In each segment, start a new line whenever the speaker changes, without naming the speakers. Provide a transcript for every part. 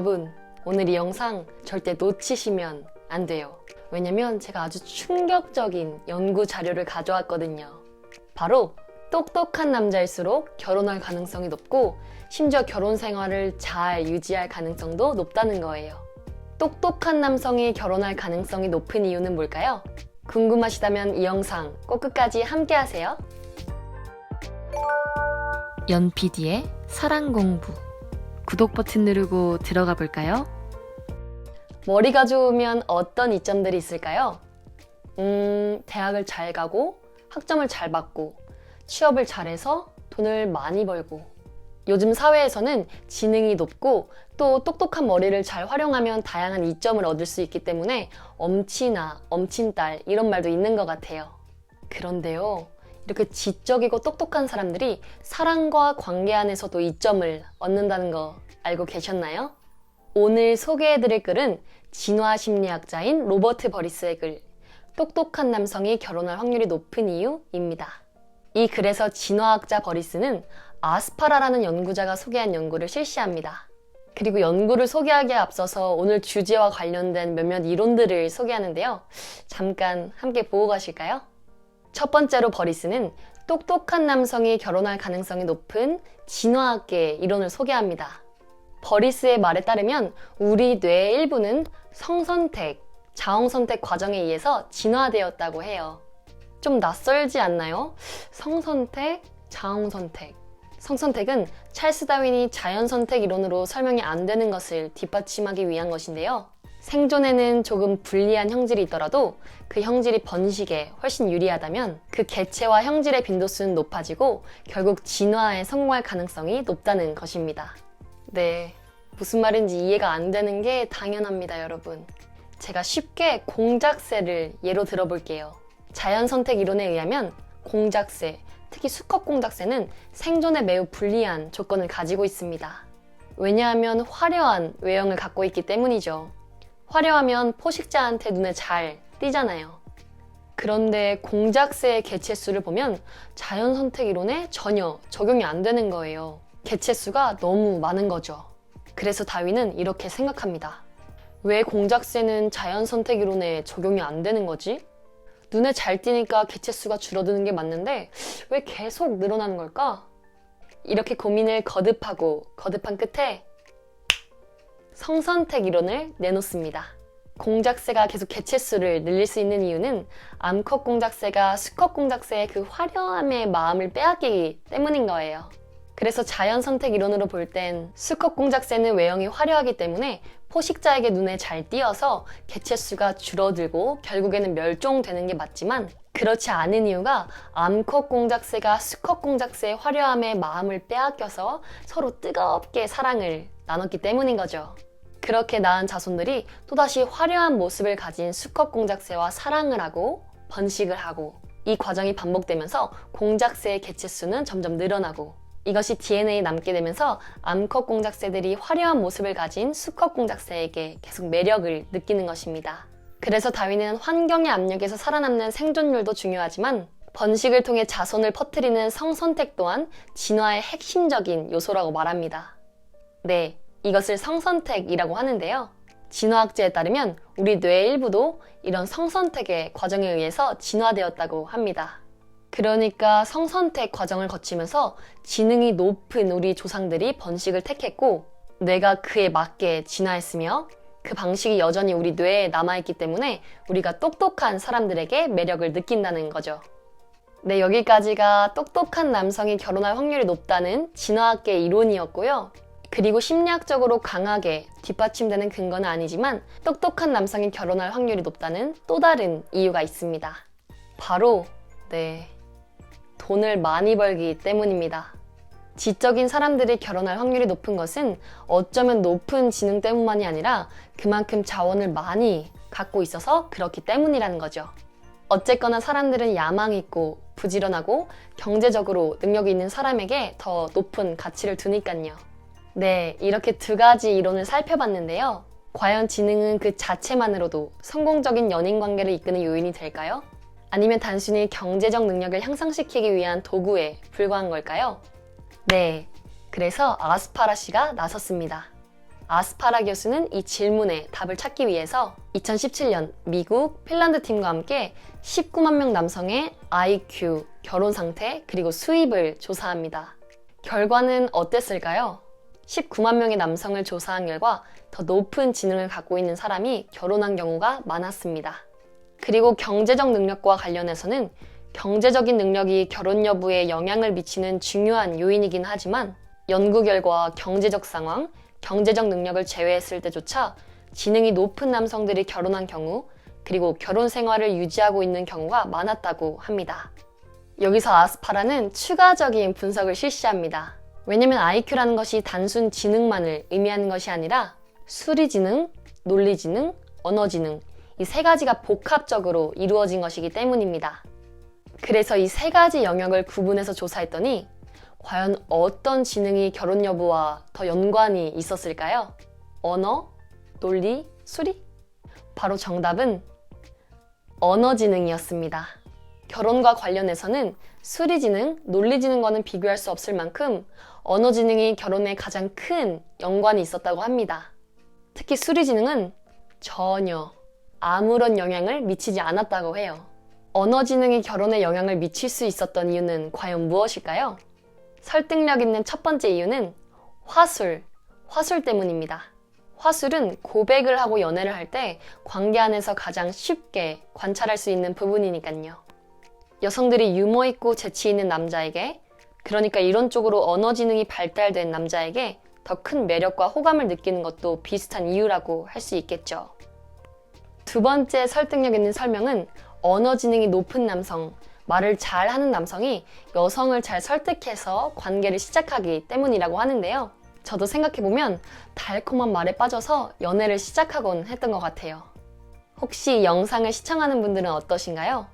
여러분, 오늘 이 영상 절대 놓치시면 안 돼요. 왜냐면 제가 아주 충격적인 연구 자료를 가져왔거든요. 바로 똑똑한 남자일수록 결혼할 가능성이 높고 심지어 결혼 생활을 잘 유지할 가능성도 높다는 거예요. 똑똑한 남성이 결혼할 가능성이 높은 이유는 뭘까요? 궁금하시다면 이 영상 꼭 끝까지 함께 하세요. 연PD의 사랑 공부. 구독 버튼 누르고 들어가 볼까요? 머리가 좋으면 어떤 이점들이 있을까요? 음, 대학을 잘 가고, 학점을 잘 받고, 취업을 잘해서 돈을 많이 벌고. 요즘 사회에서는 지능이 높고 또 똑똑한 머리를 잘 활용하면 다양한 이점을 얻을 수 있기 때문에 엄치나 엄친딸 이런 말도 있는 것 같아요. 그런데요, 이렇게 지적이고 똑똑한 사람들이 사랑과 관계 안에서도 이점을 얻는다는 거 알고 계셨나요? 오늘 소개해드릴 글은 진화 심리학자인 로버트 버리스의 글, 똑똑한 남성이 결혼할 확률이 높은 이유입니다. 이 글에서 진화학자 버리스는 아스파라라는 연구자가 소개한 연구를 실시합니다. 그리고 연구를 소개하기에 앞서서 오늘 주제와 관련된 몇몇 이론들을 소개하는데요. 잠깐 함께 보고 가실까요? 첫 번째로 버리스는 똑똑한 남성이 결혼할 가능성이 높은 진화학계의 이론을 소개합니다. 버리스의 말에 따르면 우리 뇌의 일부는 성선택, 자웅선택 과정에 의해서 진화되었다고 해요. 좀 낯설지 않나요? 성선택, 자웅선택. 성선택은 찰스 다윈이 자연선택 이론으로 설명이 안 되는 것을 뒷받침하기 위한 것인데요. 생존에는 조금 불리한 형질이 있더라도 그 형질이 번식에 훨씬 유리하다면 그 개체와 형질의 빈도수는 높아지고 결국 진화에 성공할 가능성이 높다는 것입니다. 네. 무슨 말인지 이해가 안 되는 게 당연합니다, 여러분. 제가 쉽게 공작새를 예로 들어볼게요. 자연 선택 이론에 의하면 공작새, 특히 수컷 공작새는 생존에 매우 불리한 조건을 가지고 있습니다. 왜냐하면 화려한 외형을 갖고 있기 때문이죠. 화려하면 포식자한테 눈에 잘 띄잖아요. 그런데 공작새의 개체수를 보면 자연 선택 이론에 전혀 적용이 안 되는 거예요. 개체수가 너무 많은 거죠. 그래서 다윈은 이렇게 생각합니다. 왜 공작새는 자연 선택 이론에 적용이 안 되는 거지? 눈에 잘 띄니까 개체수가 줄어드는 게 맞는데 왜 계속 늘어나는 걸까? 이렇게 고민을 거듭하고 거듭한 끝에 성선택 이론을 내놓습니다. 공작새가 계속 개체수를 늘릴 수 있는 이유는 암컷 공작새가 수컷 공작새의 그 화려함의 마음을 빼앗기기 때문인 거예요. 그래서 자연 선택 이론으로 볼 땐 수컷 공작새는 외형이 화려하기 때문에 포식자에게 눈에 잘 띄어서 개체수가 줄어들고 결국에는 멸종되는 게 맞지만 그렇지 않은 이유가 암컷 공작새가 수컷 공작새의 화려함의 마음을 빼앗겨서 서로 뜨겁게 사랑을 나눴기 때문인 거죠. 그렇게 낳은 자손들이 또다시 화려한 모습을 가진 수컷 공작새와 사랑을 하고 번식을 하고 이 과정이 반복되면서 공작새의 개체수는 점점 늘어나고 이것이 DNA에 남게 되면서 암컷 공작새들이 화려한 모습을 가진 수컷 공작새에게 계속 매력을 느끼는 것입니다. 그래서 다윈은 환경의 압력에서 살아남는 생존율도 중요하지만 번식을 통해 자손을 퍼뜨리는 성선택 또한 진화의 핵심적인 요소라고 말합니다. 네, 이것을 성선택이라고 하는데요. 진화학자에 따르면 우리 뇌의 일부도 이런 성선택의 과정에 의해서 진화되었다고 합니다. 그러니까 성선택 과정을 거치면서 지능이 높은 우리 조상들이 번식을 택했고 뇌가 그에 맞게 진화했으며 그 방식이 여전히 우리 뇌에 남아있기 때문에 우리가 똑똑한 사람들에게 매력을 느낀다는 거죠. 네, 여기까지가 똑똑한 남성이 결혼할 확률이 높다는 진화학계 이론이었고요. 그리고 심리학적으로 강하게 뒷받침되는 근거는 아니지만 똑똑한 남성이 결혼할 확률이 높다는 또 다른 이유가 있습니다. 바로, 네, 돈을 많이 벌기 때문입니다. 지적인 사람들이 결혼할 확률이 높은 것은 어쩌면 높은 지능 때문만이 아니라 그만큼 자원을 많이 갖고 있어서 그렇기 때문이라는 거죠. 어쨌거나 사람들은 야망 있고 부지런하고 경제적으로 능력이 있는 사람에게 더 높은 가치를 두니까요. 네, 이렇게 두 가지 이론을 살펴봤는데요. 과연 지능은 그 자체만으로도 성공적인 연인 관계를 이끄는 요인이 될까요? 아니면 단순히 경제적 능력을 향상시키기 위한 도구에 불과한 걸까요? 네, 그래서 아스파라 씨가 나섰습니다. 아스파라기오스는 이 질문에 답을 찾기 위해서 2017년 미국 핀란드 팀과 함께 19만 명 남성의 IQ, 결혼 상태, 그리고 수입을 조사합니다. 결과는 어땠을까요? 19만 명의 남성을 조사한 결과 더 높은 지능을 갖고 있는 사람이 결혼한 경우가 많았습니다. 그리고 경제적 능력과 관련해서는 경제적인 능력이 결혼 여부에 영향을 미치는 중요한 요인이긴 하지만 연구 결과 경제적 상황, 경제적 능력을 제외했을 때조차 지능이 높은 남성들이 결혼한 경우 그리고 결혼 생활을 유지하고 있는 경우가 많았다고 합니다. 여기서 아스파라는 추가적인 분석을 실시합니다. 왜냐면 IQ라는 것이 단순 지능만을 의미하는 것이 아니라 수리지능, 논리지능, 언어지능 이 세 가지가 복합적으로 이루어진 것이기 때문입니다. 그래서 이 세 가지 영역을 구분해서 조사했더니 과연 어떤 지능이 결혼 여부와 더 연관이 있었을까요? 언어, 논리, 수리? 바로 정답은 언어지능이었습니다. 결혼과 관련해서는 수리지능, 논리지능과는 비교할 수 없을 만큼 언어지능이 결혼에 가장 큰 연관이 있었다고 합니다. 특히 수리지능은 전혀 아무런 영향을 미치지 않았다고 해요. 언어지능이 결혼에 영향을 미칠 수 있었던 이유는 과연 무엇일까요? 설득력 있는 첫 번째 이유는 화술, 화술 때문입니다. 화술은 고백을 하고 연애를 할 때 관계 안에서 가장 쉽게 관찰할 수 있는 부분이니까요. 여성들이 유머 있고 재치 있는 남자에게, 그러니까 이론적으로 언어 지능이 발달된 남자에게 더 큰 매력과 호감을 느끼는 것도 비슷한 이유라고 할 수 있겠죠. 두 번째 설득력 있는 설명은 언어 지능이 높은 남성, 말을 잘 하는 남성이 여성을 잘 설득해서 관계를 시작하기 때문이라고 하는데요. 저도 생각해보면 달콤한 말에 빠져서 연애를 시작하곤 했던 것 같아요. 혹시 이 영상을 시청하는 분들은 어떠신가요?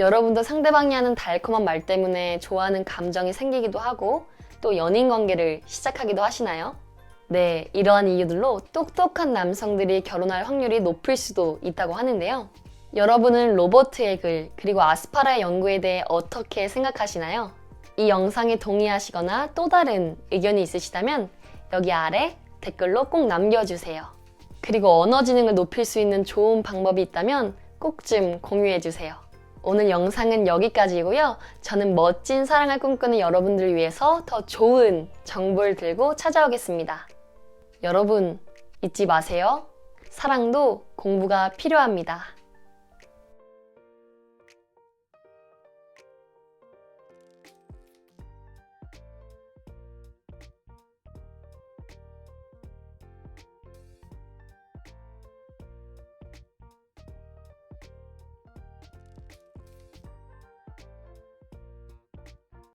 여러분도 상대방이 하는 달콤한 말 때문에 좋아하는 감정이 생기기도 하고 또 연인 관계를 시작하기도 하시나요? 네, 이러한 이유들로 똑똑한 남성들이 결혼할 확률이 높을 수도 있다고 하는데요. 여러분은 로버트 의 그리고 아스파라의 연구에 대해 어떻게 생각하시나요? 이 영상에 동의하시거나 또 다른 의견이 있으시다면 여기 아래 댓글로 꼭 남겨주세요. 그리고 언어 지능을 높일 수 있는 좋은 방법이 있다면 꼭 좀 공유해주세요. 오늘 영상은 여기까지이고요. 저는 멋진 사랑을 꿈꾸는 여러분들을 위해서 더 좋은 정보를 들고 찾아오겠습니다. 여러분, 잊지 마세요. 사랑도 공부가 필요합니다.